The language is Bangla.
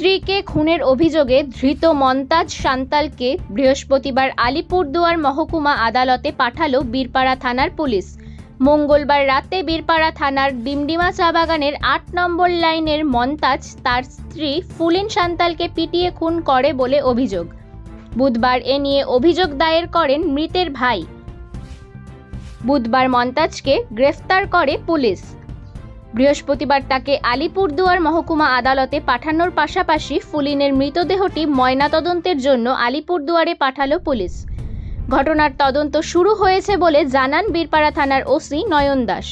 স্ত্রীকে খুনের অভিযোগে ধৃত মন্তাজ সান্তালকে বৃহস্পতিবার আলিপুরদুয়ার মহকুমা আদালতে পাঠালো বীরপাড়া থানার পুলিশ। মঙ্গলবার রাতে বীরপাড়া থানার ডিমডিমা চা বাগানের আট নম্বর লাইনের মন্তাজ তার স্ত্রী ফুলিন সান্তালকে পিটিয়ে খুন করে বলে অভিযোগ। বুধবার এ নিয়ে অভিযোগ দায়ের করেন মৃতের ভাই। বুধবার মন্তাজকে গ্রেফতার করে পুলিশ। বৃহস্পতিবার তাকে আলিপুরদুয়ার মহকুমা আদালতে পাঠানোর পাশাপাশি ফুলিনের মৃতদেহটি ময়নাতদন্তের জন্য আলিপুরদুয়ারে পাঠালো পুলিশ। ঘটনার তদন্ত শুরু হয়েছে বলে জানান বীরপাড়া থানার ওসি নয়ন দাস।